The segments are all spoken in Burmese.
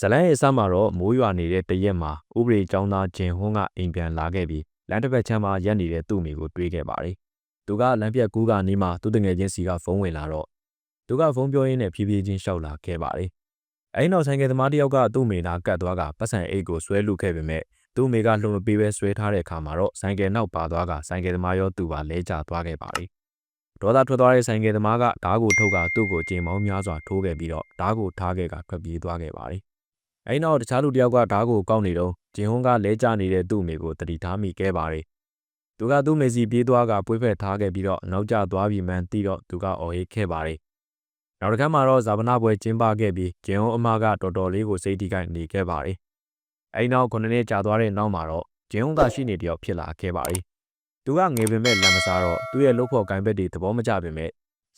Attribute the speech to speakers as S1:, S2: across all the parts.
S1: ဇလန်းရဲ့အစမှာတော့မိုးရွာနေတဲ့တရက်မှာဥပဒေကျောင်းသားဂျင်ဟွန်းကအိမ်ပြန်လာခဲ့ပြီးလမ်းတစ်ဖက်ချမ်းမှာရက်နေတဲ့သူ့မိကိုတွေးခဲ့ပါတယ်။သူကလမ်းပြက်ကူးကနေမှသူ့တငယ်ချင်းစီကဖုန်းဝင်လာတော့သူကဖုန်းပြောရင်းနဲ့ဖြည်းဖြည်းချင်းရှောက်လာခဲ့ပါတယ်။အဲဒီနောက်ဆိုင်ကယ်သမားတစ်ယောက်ကသူ့မိနာကတ်သွားကပတ်စံအိတ်ကိုဆွဲလုခဲ့ပေမဲ့သူ့မိကလှုံမပေးပဲဆွဲထားတဲ့အခါမှာတော့ဆိုင်ကယ်နောက်ပါသွားကဆိုင်ကယ်သမားရောသူပါလဲကျသွားခဲ့ပါတယ်။ဒေါသထွက်သွားတဲ့ဆိုင်ကယ်သမားကဓားကိုထုတ်ကသူ့ကိုကြိမ်မောင်းများစွာထိုးခဲ့ပြီးတော့ဓားကိုထားခဲ့ကထွက်ပြေးသွားခဲ့ပါတယ်။ အဲဒီနောက်တခြားလူတစ်ယောက်ကဓားကိုကောက်နေတော့ဂျင်ဟွန်းကလဲကျနေတဲ့သူ့မိကိုတတိထားမိခဲ့ပါတယ်။သူကသူ့မိစီပြေးသွားကပွေးဖက်ထားခဲ့ပြီးတော့နောက်ကျသွားပြီးမှန်းသိတော့သူကအော်ဟစ်ခဲ့ပါတယ်။နောက်တစ်ခါမှတော့ဇာပနာပွဲကျင်းပခဲ့ပြီးဂျင်ဟွန်းအမကတော်တော်လေးကိုစိတ်ထိခိုက်နေခဲ့ပါတယ်။အဲဒီနောက်9နှစ်ကြာသွားတဲ့နောက်မှာတော့ဂျင်းုံသာရှိနေတယောက်ဖြစ်လာခဲ့ပါတယ်။သူကငယ်ပင်မဲ့လမ်းမစားတော့သူ့ရဲ့လုပ်ဖို့ကိုင်ဘက်တွေသဘောမကျပင်မဲ့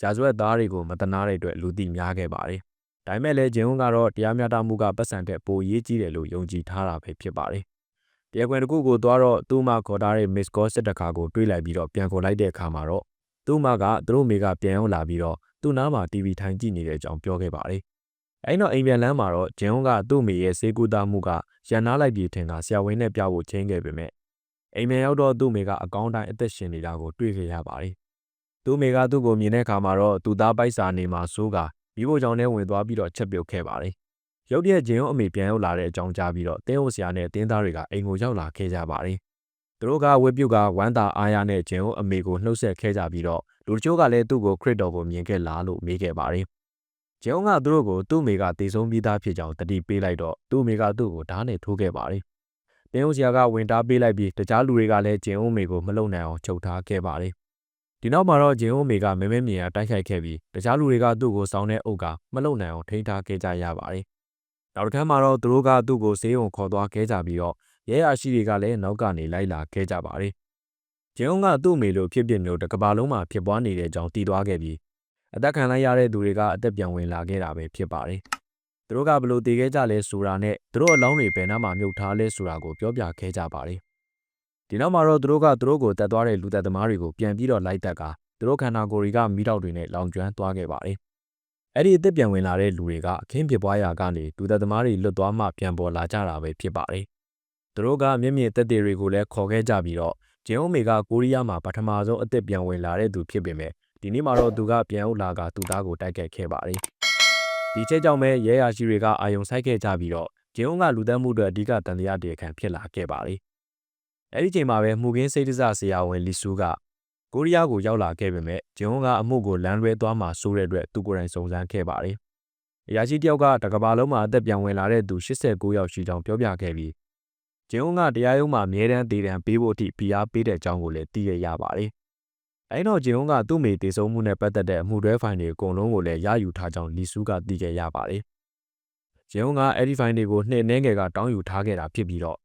S1: ရာဇဝတ်သားတွေကိုမတနာတဲ့အတွက်လူသိများခဲ့ပါတယ်။ ဒါပေမဲ့လည်းဂျင်းုံကတော့တရားမျှတမှုကပတ်စံတဲ့ပိုရေးကြီးတယ်လို့ယုံကြည်ထားတာပဲဖြစ်ပါတယ်။တရားခွင်တစ်ခုကိုသွားတော့သူ့မခေါ်ထားတဲ့ Miss Call စစ်တခါကိုတွေးလိုက်ပြီးတော့ပြန်ခေါ်လိုက်တဲ့အခါမှာတော့သူ့မကသူတို့မိကပြန်ရောက်လာပြီးတော့သူ့နားမှာ TV ထိုင်ကြည့်နေတဲ့အကြောင်းပြောခဲ့ပါတယ်။အဲ့တော့အိမ်ပြန်လမ်းမှာတော့ဂျင်းုံကသူ့မိရဲ့စေကူတာမှုကရန်နာလိုက်ပြီးထင်ကဆရာဝန်နဲ့ပြဖို့ချင်းခဲ့ပေမဲ့အိမ်မရောက်တော့သူ့မိကအကောင်းတိုင်းအသက်ရှင်နေတာကိုတွေ့ခဲ့ရပါတယ်။သူ့မိကသူ့ကိုမြင်တဲ့အခါမှာတော့သူသားပိုက်စာနေမှာစိုးက မိဖို့ကြောင့်နဲ့ဝင်သွားပြီးတော့ချက်ပြုတ်ခဲ့ပါတယ်။ရုတ်တရက်ဂျင်းုံအမေပြန်ရောက်လာတဲ့အကြောင်းကြားပြီးတော့တင်းဟုတ်ဆရာနဲ့တင်းသားတွေကအိမ်ကိုရောက်လာခဲ့ကြပါတယ်။သူတို့ကဝက်ပြုတ်ကဝမ်းသာအားရနဲ့ဂျင်းုံအမေကိုနှုတ်ဆက်ခဲ့ကြပြီးတော့လူတချို့ကလည်းသူ့ကိုခရစ်တော်ကိုမြင်ခဲ့လားလို့မေးခဲ့ပါတယ်။ဂျေုံကသူတို့ကိုသူ့မိကတည်ဆုံးပြီးသားဖြစ်ကြောင်းတတိပေးလိုက်တော့သူ့မိကသူ့ကိုဓာတ်နဲ့ထိုးခဲ့ပါတယ်။တင်းဦးဆရာကဝင်တားပေးလိုက်ပြီးတခြားလူတွေကလည်းဂျင်ဦးမေကိုမလုံနိုင်အောင်ချုပ်ထားခဲ့ပါတယ်။ ဒီနောက်မှာတော့ဂျင်ဦးမေကမဲမဲမြင်ရတိုက်ခိုက်ခဲ့ပြီးတခြားလူတွေကသူ့ကိုစောင်းတဲ့အုပ်ကမလုံနိုင်အောင်ထိန်းထားခဲ့ကြရပါတယ်။နောက်တစ်ခါမှာတော့သူတို့ကသူ့ကိုဆေးရုံခေါ်သွားခဲ့ကြပြီးတော့ရဲရရှိတွေကလည်းနောက်ကနေလိုက်လာခဲ့ကြပါတယ်။ဂျင်ဦးကသူ့မေလိုဖြစ်ဖြစ်မျိုးတစ်ကဘာလုံးမှာဖြစ်ပွားနေတဲ့အကြောင်းတည်သွားခဲ့ပြီးအသက်ခံလိုက်ရတဲ့သူတွေကအသက်ပြန်ဝင်လာခဲ့တာပဲဖြစ်ပါတယ်။သူတို့ကဘလို့တည်ခဲ့ကြလဲဆိုတာနဲ့သူတို့အလောင်းတွေဘယ်နှမှာမြုပ်ထားလဲဆိုတာကိုပြောပြခဲ့ကြပါတယ်။ ဒီနောက်မှာတော့သူတို့ကသူတို့ကိုတတ်သွားတဲ့လူသက်သမားတွေကိုပြန်ပြီးတော့လိုက်တက်ကသူတို့ခန္ဓာကိုယ်တွေကမိတော့တွေနဲ့လောင်ကျွမ်းသွားခဲ့ပါတယ်။အဲ့ဒီအသက်ပြန်ဝင်လာတဲ့လူတွေကအခင်းဖြစ်ပွားရာကနေလူသက်သမားတွေလွတ်သွားမှပြန်ပေါ်လာကြတာပဲဖြစ်ပါတယ်။သူတို့ကမျက်မြင်သက်သေတွေကိုလည်းခေါ်ခဲ့ကြပြီးတော့ဂျင်အိုမေကကိုရီးယားမှာပထမဆုံးအသက်ပြန်ဝင်လာတဲ့သူဖြစ်ပေမဲ့ဒီနေ့မှာတော့သူကပြန်ရောက်လာကသူသားကိုတိုက်ခတ်ခဲ့ပါတယ်။ဒီချက်ကြောင့်ပဲရဲယာရှိတွေကအာယုံဆိုင်ခဲ့ကြပြီးတော့ဂျင်းုံကလူသက်မှုတွေအဓိကတန်တရားတရားခံဖြစ်လာခဲ့ပါလေ။ အဲဒီချိန်မှာပဲမှုကင်းစိတ်ဒစဆရာဝန်လီဆူးကကိုရီးယားကိုရောက်လာခဲ့ပေမဲ့ဂျင်းုံကအမှုကိုလမ်းလွဲသွားမှဆိုးတဲ့အတွက်သူကိုယ်တိုင်စုံစမ်းခဲ့ပါတယ်။အရာရှိတယောက်ကတကဘာလုံးမှာအသက်ပြန်ဝင်လာတဲ့သူ89ယောက်ရှိကြောင်းပြောပြခဲ့ပြီးဂျင်းုံကတရားရုံးမှာအမြဲတမ်းတည်တံပေးဖို့အထိဖိအားပေးတဲ့အကြောင်းကိုလည်းသိရရပါတယ်။အဲတော့ဂျင်ုံကသူ့မိတေဆုံးမှုနဲ့ပတ်သက်တဲ့အမှုတွဲဖိုင်တွေအကုန်လုံးကိုလည်းရယူထားကြောင်းလီဆူးကသိခဲ့ရပါတယ်။ဂျင်ုံကအဲ့ဒီဖိုင်တွေကိုနှိမ့်နှဲငယ်ကတောင်းယူထားခဲ့တာဖြစ်ပြီးတော့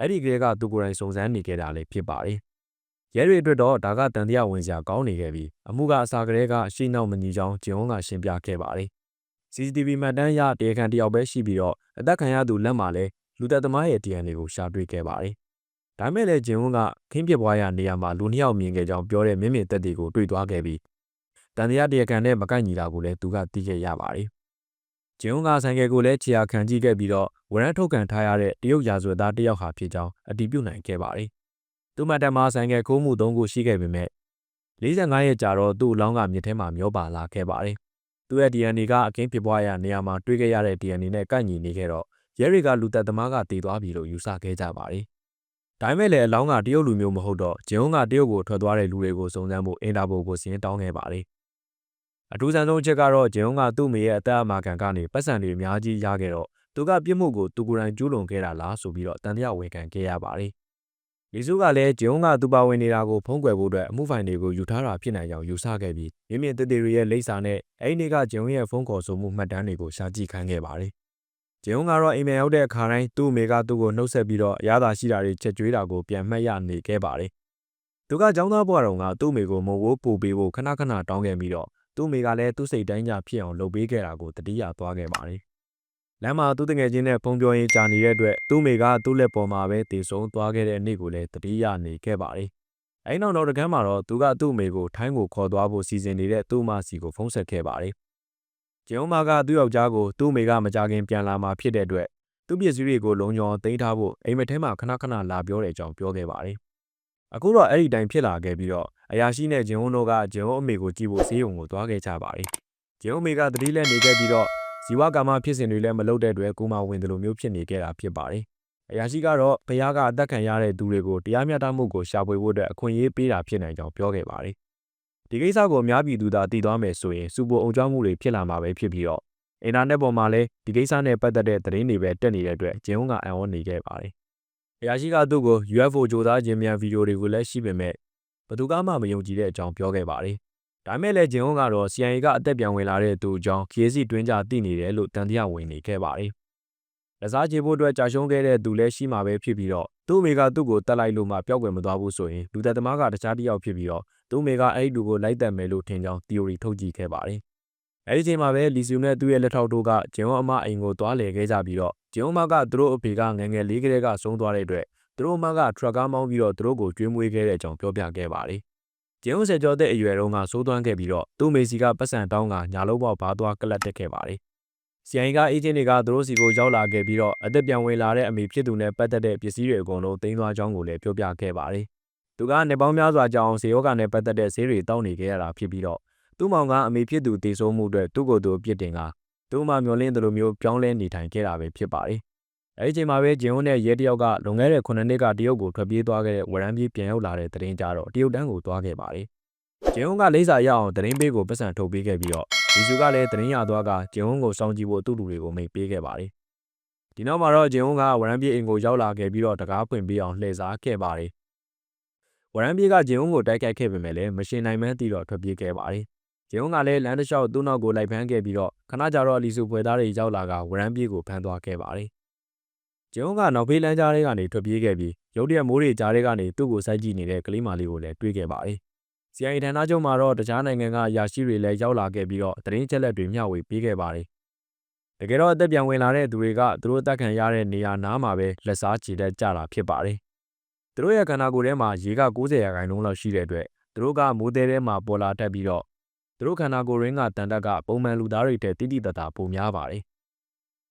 S1: အဲ့ဒီကလေးကသူကိုယ်တိုင်စုံစမ်းနေခဲ့တာလည်းဖြစ်ပါတယ်။ရဲတွေအတွက်တော့ဒါကတန်တရားဝင်စရာကောင်းနေခဲ့ပြီးအမှုကအစာကလေးကအရှိနောက်မညီကြောင်းဂျင်ုံကရှင်းပြခဲ့ပါတယ်။ CCTV မှတ်တမ်းရတရားခံတယောက်ပဲရှိပြီးတော့အသက်ခံရသူလက်မှာလည်းလူသက်သမားရဲ့ DNA ကိုရှာတွေ့ခဲ့ပါတယ်။ဒါမဲ့လည်းဂျင်ဝန်းကခင်းပြပွားရာနေရာမှာလူနှစ်ယောက်မြင်ခဲ့ကြောင်းပြောတဲ့မြင့်မြင့်သက်တွေကိုတွေ့သွားခဲ့ပြီးတန်တရားတရားခံနဲ့မကိုက်ညီတာကိုလည်းသူကသိခဲ့ရပါတယ်။ ဂျင်ဝန်းကဆိုင်ကယ်ကိုလည်းခြေရာခံကြည့်ခဲ့ပြီးတော့ဝရမ်းထုတ်ကန်ထားရတဲ့တရုတ်ရာဇဝတ်သားတစ်ယောက်ဟာဖြစ်ကြောင်းအတည်ပြုနိုင်ခဲ့ပါတယ်။သူ့မှတ်တမ်းမှာဆိုင်ကယ်ခိုးမှု၃ခုရှိခဲ့ပေမဲ့45ရက်ကြာတော့သူ့အလောင်းကမြစ်ထဲမှာမျောပါလာခဲ့ပါတယ်။သူ့ရဲ့ DNA ကအခင်းဖြစ်ပွားရာနေရာမှာတွေ့ခဲ့ရတဲ့ DNA နဲ့ကိုက်ညီနေခဲ့တော့ရဲတွေကလူသက်သမားကတည်သွားပြီလို့ယူဆခဲ့ကြပါတယ်။ဒါပေမဲ့လည်းအလောင်းကတရုတ်လူမျိုးမဟုတ်တော့ဂျင်ုံကတရုတ်ကိုထွက်သွားတဲ့လူတွေကိုစုံစမ်းဖို့အင်တာပိုကိုစင်းတောင်းခဲ့ပါတယ်။ အထူးဆန်းဆုံးအချက်ကတော့ဂျင်ုံကသူ့မိရဲ့အသက်အမာခံကနေပတ်စံတွေအများကြီးရခဲ့တော့သူကပြစ်မှုကိုသူကိုယ်တိုင်ကျူးလွန်ခဲ့တာလားဆိုပြီးတော့တန်တရားဝန်ခံခဲ့ရပါတယ်။လီစုကလည်းဂျင်ုံကသူပါဝင်နေတာကိုဖုံးကွယ်ဖို့အတွက်အမှုဖိုင်တွေကိုယူထားတာဖြစ်နိုင်ကြောင်းယူဆခဲ့ပြီးမြင့်မြင့်တသေးတွေရဲ့လိပ်စာနဲ့အဲဒီနေ့ကဂျင်ုံရဲ့ဖုန်းခေါ်ဆိုမှုမှတ်တမ်းတွေကိုရှာကြည့်ခိုင်းခဲ့ပါတယ်။ဂျင်းုံကတော့အိမ်ပြန်ရောက်တဲ့အခါတိုင်းသူ့အမေကသူ့ကိုနှုတ်ဆက်ပြီးတော့အရသာရှိတာတွေချက်ကျွေးတာကိုပြန်မှတ်ရနေခဲ့ပါတယ်။သူကចောင်းသားဘွားတော်ကသူ့အမေကိုမဝိုးပူပေးဖို့ခဏခဏတောင်းခဲ့ပြီးတော့ သူ့အမေကလည်းသူ့စိတ်တိုင်းကြဖြစ်အောင်လုပ်ပေးခဲ့တာကိုတတိယသွားခဲ့ပါတယ်။လမ်းမှာသူ့တငယ်ချင်းနဲ့ဖုံပြောရင်းကြာနေတဲ့အတွက်သူ့အမေကသူ့လက်ပေါ်မှာပဲတည်ဆုံသွားခဲ့တဲ့နေ့ကိုလည်းတတိယနေခဲ့ပါတယ်။အဲဒီနောက်တော့တကန်းမှာတော့သူကသူ့အမေကိုထိုင်းကိုခေါ်သွားဖို့စီစဉ်နေတဲ့သူ့မစီကိုဖုန်းဆက်ခဲ့ပါတယ်။ဂျင်ဝန်းမာကသူ့ယောက်ျားကိုသူ့အမေကမကြခင်ပြန်လာမှာဖြစ်တဲ့အတွက်သူ့ပစ္စည်းတွေကိုလုံခြုံအောင်သိမ်းထားဖို့အိမ်မက်ထဲမှာခဏခဏလာပြောတဲ့အကြောင်းပြောခဲ့ပါတယ်။အခုတော့အဲ့ဒီတိုင်းဖြစ်လာခဲ့ပြီးတော့ အရာရှိနဲ့ဂျင်ဝန်းတို့ကဂျင်ဝန်းအမေကိုကြည့်ဖို့ဆေးရုံကိုသွားခဲ့ကြပါတယ်။ဂျင်ဝန်းအမေကသတိလက်နေခဲ့ပြီးတော့ဇီဝကာမဖြစ်စဉ်တွေလည်းမလုပ်တဲ့အတွက်ကိုမဝင်တယ်လို့မျိုးဖြစ်နေခဲ့တာဖြစ်ပါတယ်။အရာရှိကတော့ဘုရားကအသက်ခံရတဲ့သူတွေကိုတရားမျှတမှုကိုရှာဖွေဖို့အတွက်အခွင့်အရေးပေးတာဖြစ်နိုင်ကြောင်းပြောခဲ့ပါတယ်။ဒီကိစ္စကိုအများပြည်သူသာသိသွားမယ်ဆိုရင်စူပိုအုံကြောင်းမှုတွေဖြစ်လာမှာပဲဖြစ်ပြီးတော့အင်တာနက်ပေါ်မှာလည်းဒီကိစ္စနဲ့ပတ်သက်တဲ့သတင်းတွေပဲတက်နေတဲ့အတွက်ဂျင်းဝန်းကအံ့ဩနေခဲ့ပါတယ်။အရာရှိကသူ့ကို UFO ကြိုးစားခြင်းမြန်ဗီဒီယိုတွေကိုလည်းရှိပေမဲ့ ဘသူကမှမယုံကြည်တဲ့အကြောင်းပြောခဲ့ပါတယ်။ဒါမဲ့လည်းဂျင်းဝန်းကတော့ CIA ကအသက်ပြန်ဝင်လာတဲ့သူအကြောင်းခီးစီတွင်းကြသိနေတယ်လို့တန်တရားဝင်နေခဲ့ပါတယ်။လက်စားချေဖို့အတွက်ကြာရှုံးခဲ့တဲ့သူလည်းရှိမှာပဲဖြစ်ပြီးတော့သူ့အမေကသူ့ကိုတတ်လိုက်လို့မှပျောက်ကွယ်မသွားဘူးဆိုရင်လူသက်သမားကတခြားတစ်ယောက်ဖြစ်ပြီးတော့သူ့အမေကအဲ့ဒီလူကိုလိုက်တက်မယ်လို့ထင်ကြောင်း theory ထုတ်ကြည့်ခဲ့ပါတယ်။အဲဒီချိန်မှာပဲလီဆူနဲ့သူ့ရဲ့လက်ထောက်တို့ကဂျင်ဝမ်အမအိမ်ကိုသွားလည်ခဲ့ကြပြီးတော့ဂျင်ဝမ်အမကသူတို့အဖေကငငယ်လေးကလေးကဆုံးသွားတဲ့အတွက် သူတို့အမကထရက်ကားမောင်းပြီးတော့သူတို့ကိုကျွေးမွေးခဲ့တဲ့အကြောင်းပြောပြခဲ့ပါတယ်။ဂျင်ဝမ်ဆယ်ကျော်တဲ့အရွယ်တုန်းကစိုးသွမ်းခဲ့ပြီးတော့သူ့မေစီကပတ်စံတောင်းကညာလုံးပေါက်ဘားသွားကလတ်တက်ခဲ့ပါတယ်။စီအိုင်ကအေဂျင့်တွေကသူတို့စီကိုရောက်လာခဲ့ပြီးတော့အသက်ပြန်ဝင်လာတဲ့အမေဖြစ်သူနဲ့ပတ်သက်တဲ့ပစ္စည်းတွေအကုန်လုံးသိမ်းသွားကြောင်းကိုလည်းပြောပြခဲ့ပါတယ်။သူကနေပေါင်းများစွာကြောင်ဆေယောဂနဲ့ပတ်သက်တဲ့ဆေးတွေတောင်းနေခဲ့ရတာဖြစ်ပြီးတော့သူ့မောင်ကအမေဖြစ်သူတည်ဆိုးမှုအတွက်သူ့ကိုယ်သူပြစ်တင်ကသူ့မှမျောလင်းတယ်လို့မျိုးပြောင်းလဲနေထိုင်ခဲ့တာပဲဖြစ်ပါတယ်။ အဲဒီချိန်မှာပဲဂျင်ဝန်းနဲ့ရဲတယောက်ကလွန်ခဲ့တဲ့9နှစ်ကတရုတ်ကိုထွက်ပြေးသွားခဲ့တဲ့ဝရမ်းပြေးပြန်ရောက်လာတဲ့တရင်ကြတော့တရုတ်တန်းကိုသွားခဲ့ပါတယ်။ဂျင်ဝန်းကလိမ့်စာရအောင်တရင်ပေးကိုပတ်စံထုတ်ပေးခဲ့ပြီးတော့ဒီစုကလည်းတရင်ရသွားကဂျင်ဝန်းကိုစောင့်ကြည့်ဖို့သူ့လူတွေကိုမိတ်ပေးခဲ့ပါတယ်။ဒီနောက်မှာတော့ဂျင်ဝန်းကဝရမ်းပြေးအိမ်ကိုရောက်လာခဲ့ပြီးတော့တကားဖွင့်ပေးအောင်လှည့်စားခဲ့ပါတယ်။ဝရမ်းပြေးကဂျင်ဝန်းကိုတိုက်ခိုက်ခဲ့ပေမဲ့လည်းမရှင်နိုင်မှန်းသိတော့ထွက်ပြေးခဲ့ပါတယ်။ဂျင်းဝန်းကလည်းလမ်းတစ်လျှောက်သူ့နောက်ကိုလိုက်ဖမ်းခဲ့ပြီးတော့ခဏကြာတော့အလီစုပွဲသားတွေရောက်လာကဝရမ်းပြေးကိုဖမ်းသွားခဲ့ပါတယ်။ ဂျင်းဝန်းကနောက်ဖေးလမ်းကြားထဲကနေထွက်ပြေးခဲ့ပြီးရုတ်တရက်မိုးတွေကြားထဲကနေသူ့ကိုစိုက်ကြည့်နေတဲ့ကလေးမလေးကိုလည်းတွေ့ခဲ့ပါတယ်။ CIA ဌာနချုပ်မှာတော့တခြားနိုင်ငံကရာရှိတွေလည်းရောက်လာခဲ့ပြီးတော့သတင်းချက်လက်တွေမျှဝေပေးခဲ့ပါတယ်။တကယ်တော့အသက်ပြန်ဝင်လာတဲ့သူတွေကသူတို့တက်ခံရတဲ့နေရာနားမှာပဲလက်စားချေတက်ကြတာဖြစ်ပါတယ်။သူတို့ရဲ့ခန္ဓာကိုယ်ထဲမှာရေက90ရာခိုင်နှုန်းလောက်ရှိတဲ့အတွက်သူတို့ကမိုးသေးထဲမှာပေါ်လာတတ်ပြီးတော့သူတို့ခန္ဓာကိုယ်ရင်းကတန်တက်ကပုံမှန်လူသားတွေထက်တိတိတတ်တာပိုများပါတယ်။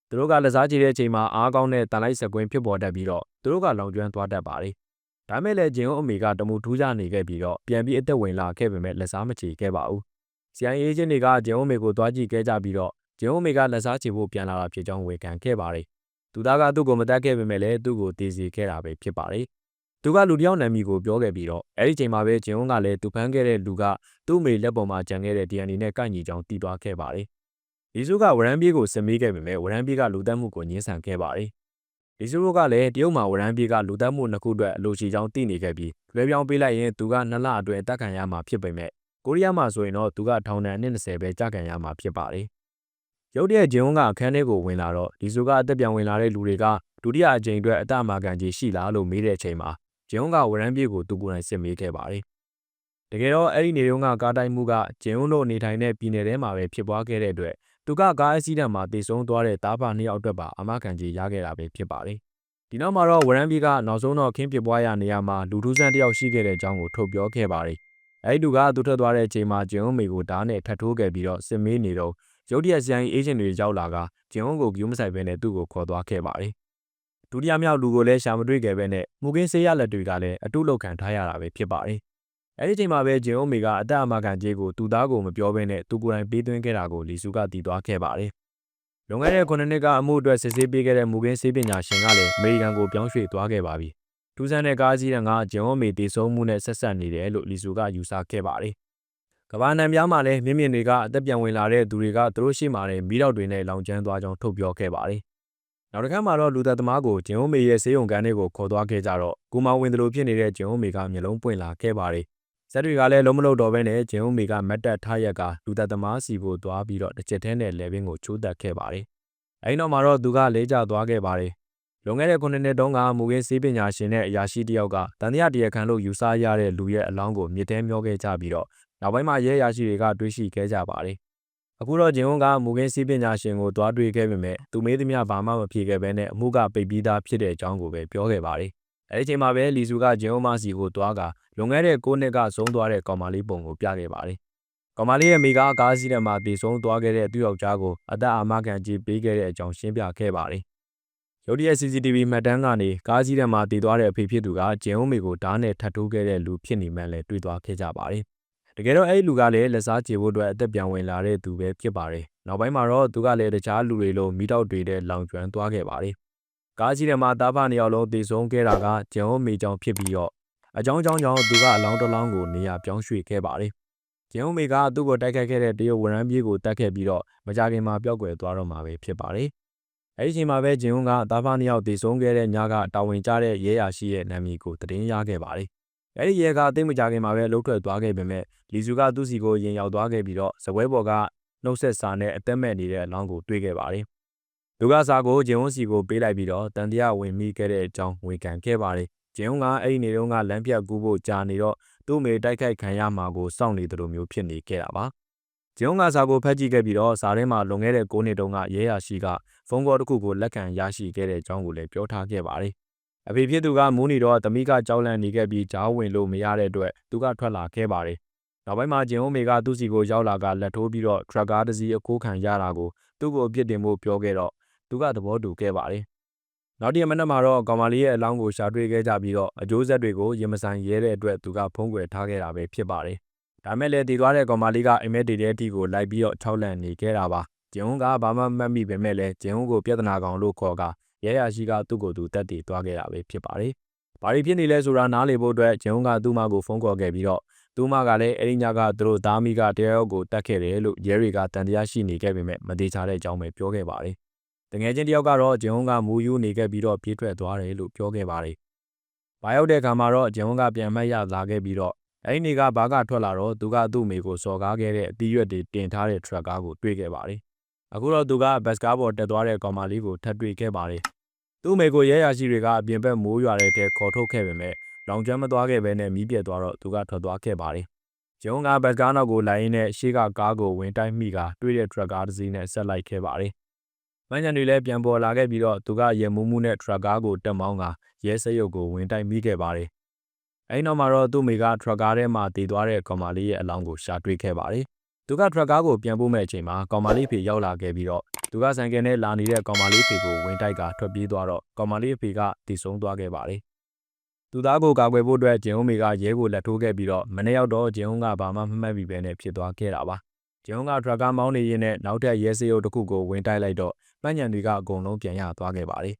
S1: သူတို့ကလက်စားချေတဲ့အချိန်မှာအားကောင်းတဲ့တန်လိုက်စကွင်းဖြစ်ပေါ်တတ်ပြီးတော့သူတို့ကလောင်ကျွမ်းသွားတတ်ပါတယ်။ဒါမဲ့လည်းဂျင်အုံအမေကတမူထူးခြားနေခဲ့ပြီးတော့ပြန်ပြီးအသက်ဝင်လာခဲ့ပေမဲ့လက်စားမချေခဲ့ပါဘူး။ CIA အေဂျင့်တွေကဂျင်အုံအမေကိုသွားကြည့်ခဲ့ကြပြီးတော့ဂျင်အုံအမေကလက်စားချေဖို့ပြန်လာတာဖြစ်ကြောင်းဝေခံခဲ့ပါတယ်။သူသားကသူ့ကိုမတတ်ခဲ့ပေမဲ့လည်းသူ့ကိုတည်စီခဲ့တာပဲဖြစ်ပါတယ်သူကလူတယောက်နာမည်ကိုပြောခဲ့ပြီးတော့အဲ့ဒီချိန်မှာပဲဂျင်ဝန်းကလည်းသူဖမ်းခဲ့တဲ့လူကသူ့အမေလက်ပေါ်မှာကြံခဲ့တဲ့ DNA နဲ့ကိုက်ညီကြောင်းသိသွားခဲ့ပါတယ်။ လီဆူကဝရန်ပြေးကိုစစ်မေးခဲ့ပေမဲ့ဝရန်ပြေးကလူတက်မှုကိုညှင်းဆန်ခဲ့ပါတယ်။လီဆူတို့ကလည်းတရုတ်မှာဝရန်ပြေးကလူတက်မှုနှစ်ခုအတွက်အလိုရှိကြောင်းသိနေခဲ့ပြီးလွဲပြောင်းပေးလိုက်ရင်သူကနှစ်လအတွင်းအသက်ခံရမှာဖြစ်ပေမဲ့ကိုရီးယားမှာဆိုရင်တော့သူကထောင်ဒဏ်အနည်း20ပဲကြာခံရမှာဖြစ်ပါတယ်။ရုတ်တရက်ဂျင်ဝန်းကအခန်းထဲကိုဝင်လာတော့လီဆူကအသက်ပြန်ဝင်လာတဲ့လူတွေကဒုတိယအကြိမ်အတွက်အတအမာခံကြီးရှိလားလို့မေးတဲ့အချိန်မှာဂျင်ဝန်းကဝရမ်းပြေးကိုသူကိုယ်တိုင်စစ်မေးခဲ့ပါတယ်။တကယ်တော့အဲ့ဒီနေတုန်းကကားတိုင်းမှုကဂျင်ဝန်းတို့နေထိုင်တဲ့ပြည်နယ်ထဲမှာပဲဖြစ်ပွားခဲ့တဲ့အတွက် သူကကားအက်ဆီဒန့်မှာတေဆုံးသွားတဲ့တားဖာနှစ်ယောက်အတွက်ပါအမခံကြီးရခဲ့တာပဲဖြစ်ပါတယ်။ဒီနောက်မှာတော့ဝရမ်းပြေးကနောက်ဆုံးတော့ခင်းပစ်ပွားရနေရာမှာလူထူးဆန်းတယောက်ရှိခဲ့တဲ့အကြောင်းကိုထုတ်ပြောခဲ့ပါတယ်။အဲ့ဒီလူကသူထွက်သွားတဲ့အချိန်မှာဂျင်ဝန်းမေကိုဓာတ်နဲ့ထပ်ထိုးခဲ့ပြီးတော့စစ်မေးနေတော့ရုတ်တရက်ဆိုင်အေဂျင့်တွေရောက်လာကဂျင်ဝန်းကိုဂယူးမဆိုင်ဘဲနဲ့သူ့ကိုခေါ်သွားခဲ့ပါတယ်။ဒုတိယမြောက်လူကိုလည်းရှာမတွေ့ခဲ့ပဲနဲ့မူကင်းဆေးရလက်တွေကလည်းအတုလောက်ခံထားရတာပဲဖြစ်ပါတယ်။ အဲဒီချိန်မှာပဲဂျင်အုံးမေကအသက်အမခံကြေးကိုသူသားကိုမပြောဘဲနဲ့သူကိုယ်တိုင်ပေးသွင်းခဲ့တာကိုလီစုကတည်သွားခဲ့ပါတယ်။လွန်ခဲ့တဲ့9နှစ်ကအမှုအတွက်စစ်ဆေးပေးခဲ့တဲ့မူကင်းဆေးပညာရှင်ကလည်းအမေရိကန်ကိုပြောင်းရွှေ့သွားခဲ့ပါပြီ။ထူးဆန်းတဲ့ကားစီးတဲ့ကဂျင်အုံးမေတည်ဆုံးမှုနဲ့ဆက်ဆက်နေတယ်လို့လီစုကယူဆခဲ့ပါတယ်။ကဘာနံပြားမှာလည်းမြင့်မြင့်တွေကအသက်ပြန်ဝင်လာတဲ့သူတွေကသူတို့ရှိမှတဲ့မိတော့တွေနဲ့လောင်ကျွမ်းသွားကြောင်းထုတ်ပြောခဲ့ပါတယ်။နောက်တစ်ခါမှတော့လူသက်သမားကိုဂျင်ဝမေရဲ့ဆေးရုံကန်းတွေကိုခေါ်သွားခဲ့ကြတော့ကိုမောင်ဝင်တယ်လို့ဖြစ်နေတဲ့ဂျင်ဝမေကမျက်လုံးပွင့်လာခဲ့ပါတယ်။ ဇက်တွေကလည်းလုံးမလုံးတော့ဘဲနဲ့ဂျင်ဝမေကမတ်တက်ထားရက်ကလူသက်သမားစီကိုသွားပြီးတော့တစ်ချက်ထဲနဲ့လေဘင်းကိုချိုးတက်ခဲ့ပါတယ်။အဲဒီနောက်မှာတော့သူကလေးကျသွားခဲ့ပါတယ်။လွန်ခဲ့တဲ့9နှစ်တုန်းကမူရင်းဆေးပညာရှင်နဲ့အရာရှိတယောက်ကတန်တရားတရားခံလို့ယူဆရတဲ့လူရဲ့အလောင်းကိုမြစ်ထဲမျောခဲ့ကြပြီးတော့နောက်ပိုင်းမှာရဲအရာရှိတွေကတွေးရှိခဲ့ကြပါတယ်အခုတော့ဂျင်ဝန်းကမူခင်းစီးပညာရှင်ကိုတွားတွေ့ခဲ့ပေမဲ့သူမေးသမျှဘာမှမဖြေခဲ့ဘဲနဲ့အမှုကပိတ်ပြီးသားဖြစ်တဲ့အကြောင်းကိုပဲပြောခဲ့ပါတယ်။ အဲဒီချိန်မှာပဲလီဆူကဂျင်ဝန်းမစီကိုတွားကလွန်ခဲ့တဲ့9နှစ်ကဆုံးသွားတဲ့ကောင်မလေးပုံကိုပြခဲ့ပါတယ်ကောင်မလေးရဲ့မိကအကားစီးထဲမှာတည်ဆုံးသွားခဲ့တဲ့သူ့ယောက်ျားကိုအသက်အာမခံကြေးပေးခဲ့တဲ့အကြောင်းရှင်းပြခဲ့ပါတယ်။ရုတ်တရက် CCTV မှတ်တမ်းကနေကားစီးထဲမှာတည်သွားတဲ့အဖေဖြစ်သူကဂျင်ဝုံမေကိုဓာတ်နဲ့ထပ်ထိုးခဲ့တဲ့လူဖြစ်နေမှန်းလည်းတွေ့သွားခဲ့ကြပါတယ်။တကယ်တော့အဲ့ဒီလူကလည်းလက်စားချေဖို့အတွက်အသက်ပြန်ဝင်လာတဲ့သူပဲဖြစ်ပါတယ်။နောက်ပိုင်းမှာတော့သူကလည်းတခြားလူတွေလိုမိတော့တွေတဲ့လောင်ကျွမ်းသွားခဲ့ပါတယ်။ ကားကြီးထဲမှာတားဖနှစ်ယောက်လုံးတည်ဆုံးခဲ့တာကဂျင်ဝုံမေကြောင့်ဖြစ်ပြီးတော့အကြောင်းကြောင့်ကြောင့်သူကအလောင်းတစ်လောင်းကိုနေရာပြောင်းရွှေ့ခဲ့ပါတယ်။ဂျင်ဝုံမေကသူ့ကိုတိုက်ခိုက်ခဲ့တဲ့တရုတ်ဝရမ်းပြေးကိုတတ်ခဲ့ပြီးတော့မကြခင်မှာပျောက်ကွယ်သွားတော့မှာပဲဖြစ်ပါတယ်။အဲဒီချိန်မှာပဲဂျင်ဝုံကတားဖနှစ်ယောက်တည်ဆုံးခဲ့တဲ့ညကတာဝန်ကျတဲ့ရဲယာရှိရဲ့နာမည်ကိုသတင်းရခဲ့ပါတယ်။အဲဒီရဲကအသိမကြခင်မှာပဲလှုပ်ထွက်သွားခဲ့ပေမဲ့လီစုကသူ့စီကိုရင်ရောက်သွားခဲ့ပြီးတော့ဇပွဲပေါ်ကနှုတ်ဆက်စာနဲ့အသက်မဲ့နေတဲ့အလောင်းကိုတွေ့ခဲ့ပါတယ်။ သူကစာကိုဂျင်ဝုံစီကိုပေးလိုက်ပြီးတော့တန်တရားဝင်မိခဲ့တဲ့အကြောင်းဝန်ခံခဲ့ပါတယ်။ဂျင်ဝုံကအဲ့ဒီနေတော့ကလမ်းပြတ်ကူးဖို့ကြာနေတော့သူ့မေတိုက်ခိုက်ခံရမှာကိုစောင့်နေတယ်လို့မျိုးဖြစ်နေခဲ့တာပါ။ဂျင်ဝုံကစာကိုဖတ်ကြည့်ခဲ့ပြီးတော့စာထဲမှာလွန်ခဲ့တဲ့9နှစ်တုန်းကရဲရရှိကဖုန်းကောတစ်ခုကိုလက်ခံရရှိခဲ့တဲ့အကြောင်းကိုလည်းပြောထားခဲ့ပါတယ်။အဖေဖြစ်သူကမူးနေတော့တမိကကြောက်လန့်နေခဲ့ပြီးကြားဝင်လို့မရတဲ့အတွက်သူကထွက်လာခဲ့ပါတယ်။နောက်ပိုင်းမှာဂျင်ဝုံမေကသူ့စီကိုရောက်လာကလက်ထိုးပြီးတော့ထရက်ကားတစ်စီးအခိုးခံရတာကိုသူ့ကိုအပြစ်တင်ဖို့ပြောခဲ့တော့ သူကသဘောတူခဲ့ပါတယ်။နောက်တရက်မနက်မှာတော့ကောင်မလေးရဲ့အလောင်းကိုရှာတွေ့ခဲ့ကြပြီးတော့အကျိုးဆက်တွေကိုရင်မဆိုင်ရဲတဲ့အတွက်သူကဖုံးကွယ်ထားခဲ့တာပဲဖြစ်ပါတယ်။ဒါမဲ့လည်းတည်သွားတဲ့ကောင်မလေးကအိမ်မက်တေတဲ့အထိကိုလိုက်ပြီးတော့ခြောက်လန့်နေခဲ့တာပါ။ဂျင်ဝုံကဘာမှမတ်မိပဲမဲ့လည်းဂျင်ဝုံကိုပြဿနာကောင်လို့ခေါ်ကရဲရရှိကသူ့ကိုယ်သူတက်တည်သွားခဲ့တာပဲဖြစ်ပါတယ်။ဘာတွေဖြစ်နေလဲဆိုတာနားလေဖို့အတွက်ဂျင်ဝုံကသူ့မကိုဖုန်းခေါ်ခဲ့ပြီးတော့သူမကလည်းအဲ့ဒီညကသူတို့သားမိကတရားရောက်ကိုတတ်ခဲ့တယ်လို့ရဲတွေကတန်တရားရှိနေခဲ့ပေမဲ့မသေးချတဲ့အကြောင်းပဲပြောခဲ့ပါတယ်။ တငယ်ချင်းတယောက်ကတော့ဂျင်ဝုံကမူယူနေခဲ့ပြီးတော့ပြေးထွက်သွားတယ်လို့ပြောခဲ့ပါတယ်။ဘာရောက်တဲ့အခါမှာတော့ဂျင်ဝုံကပြန်မှတ်ရလာခဲ့ပြီးတော့အဲ့ဒီနေကဘာကထွက်လာတော့သူကသူ့မိကိုစော်ကားခဲ့တဲ့အတီးရွက်တွေတင်ထားတဲ့ထရက်ကားကိုတွေ့ခဲ့ပါတယ်။အခုတော့သူကဘတ်စကားပေါ်တက်သွားတဲ့ကောင်မလေးကိုထပ်တွေ့ခဲ့ပါတယ်။သူ့မိကိုရဲရရှိတွေကအပြင်ဘက်မိုးရွာတဲ့တဲခေါ်ထုတ်ခဲ့ပေမဲ့လောင်ကျွမ်းမသွားခဲ့ဘဲနဲ့မီးပြတ်သွားတော့သူကထွက်သွားခဲ့ပါတယ်။ဂျုံကဘတ်ကားနောက်ကိုလိုက်ရင်းနဲ့ရှေ့ကကားကိုဝင်တိုက်မိကတွေးတဲ့ထရက်ကားတစ်စီးနဲ့ဆက်လိုက်ခဲ့ပါတယ်။ မန်ချန်တွေလည်းပြန်ပေါ်လာခဲ့ပြီးတော့သူကရဲမူးမှုနဲ့ထရက်ကားကိုတက်မောင်းကရဲစရုပ်ကိုဝင်တိုက်မိခဲ့ပါတယ်။အဲဒီနောက်မှာတော့သူ့မိကထရက်ကားထဲမှာတည်သွားတဲ့ကောင်မလေးရဲ့အလောင်းကိုရှာတွေ့ခဲ့ပါတယ်။သူကထရက်ကားကိုပြန်ပို့မဲ့အချိန်မှာကောင်မလေးဖေရောက်လာခဲ့ပြီးတော့သူကဆိုင်ကယ်နဲ့လာနေတဲ့ကောင်မလေးဖေကိုဝင်တိုက်ကထွက်ပြေးသွားတော့ကောင်မလေးဖေကတည်ဆုံးသွားခဲ့ပါတယ်။သူသားကိုကာကွယ်ဖို့အတွက်ဂျင်ဟုံးမေကရဲကိုလက်ထိုးခဲ့ပြီးတော့မနေ့ရောက်တော့ဂျင်ဟုံးကဘာမှမမှတ်မိပဲနဲ့ဖြစ်သွားခဲ့တာပါဂျင်ဟုံးကထရက်ကားမောင်းနေရင်းနဲ့နောက်ထပ်ရဲစရုပ်တစ်ခုကိုဝင်တိုက်လိုက်တော့ မှန်ညံတွေကအကုန်လုံးပြန်ရသွားခဲ့ပါတယ်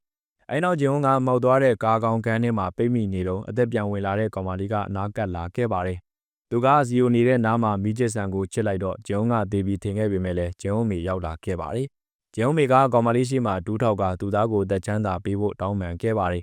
S1: အဲနောက်ဂျင်ဟုံးကမောက်သွားတဲ့ကားကောင်ကန်းထဲမှာပိတ်မိနေတော့အသက်ပြန်ဝင်လာတဲ့ကောင်မလေးကအနားကပ်လာခဲ့ပါတယ်သူကဇီယိုနေတဲ့နားမှာမိကျစ်ဆန်ကိုချစ်လိုက်တော့ဂျင်ဟုံးကဒေဘီထင်ခဲ့ပေမဲ့လည်းဂျင်ဟုံးမေရောက်လာခဲ့ပါတယ်ဂျင်ဟုံးမေကကောင်မလေးရှိမှဒူးထောက်ကသူသားကိုတက်ချမ်းသာပေးဖို့တောင်းပန်ခဲ့ပါတယ်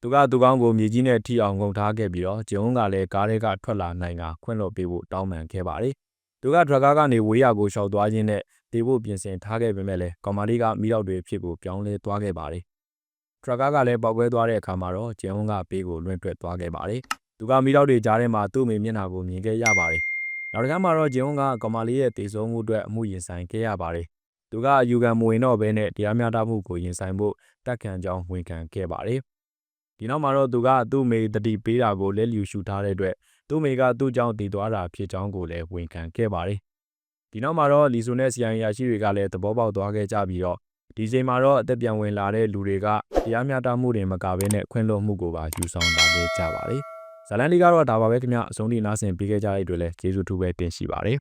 S1: သူကသူကောင်းကိုမြေကြီးနဲ့ထိအောင်ငုံထားခဲ့ပြီးတော့ဂျုံကလည်းကားထဲကထွက်လာနိုင်ကခွင့်လွှတ်ပေးဖို့တောင်းပန်ခဲ့ပါတယ်။သူကဒရကားကနေဝေးရကိုရှောက်သွားခြင်းနဲ့ တေဖို့ပြင်ဆင်ထားခဲ့ပေမဲ့လည်းကောင်မလေးကမိတော့တွေဖြစ်ကိုပြောင်းလဲသွားခဲ့ပါတယ်။ဒရကားကလည်းပောက်ကွဲသွားတဲ့အခါမှာတော့ဂျုံကပေးကိုလွင့်ထွက်သွားခဲ့ပါတယ်။သူကမိတော့တွေကြားထဲမှာသူ့မိမျက်နှာကိုမြင်ခဲ့ရပါတယ်။နောက်တစ်ခါမှတော့ဂျုံကကောင်မလေးရဲ့တေဆုံးမှုအတွက်အမှုရင်ဆိုင်ခဲ့ရပါတယ်။သူကအယူခံမဝင်တော့ဘဲနဲ့တရားမျှတမှုကိုရင်ဆိုင်ဖို့တက်ခံကြောင်းဝန်ခံခဲ့ပါတယ်။ဒီနောက်မှာတော့သူကသူ့မေတတိပေးတာကိုလက်လျူရှုထားတဲ့အတွက်သူ့မေကသူ့ကြောင့်တည်သွားတာဖြစ်ကြောင်းကိုလည်းဝန်ခံခဲ့ပါတယ် ဒီနောက်မှာတော့လီဆိုနဲ့ဆီယန်ယာရှိတွေကလည်းသဘောပေါက်သွားခဲ့ကြပြီးတော့ဒီချိန်မှာတော့အသက်ပြန်ဝင်လာတဲ့လူတွေကတရားမျှတမှုတွေမကဘဲနဲ့ခွင့်လွှတ်မှုကိုပါယူဆောင်လာခဲ့ကြပါတယ်ဇလန်လီကတော့ဒါပါပဲခင်ဗျအဆုံးထိနားဆင်ပေးခဲ့ကြတဲ့အတွက်လည်းကျေးဇူးထူးပဲတင်ရှိပါတယ်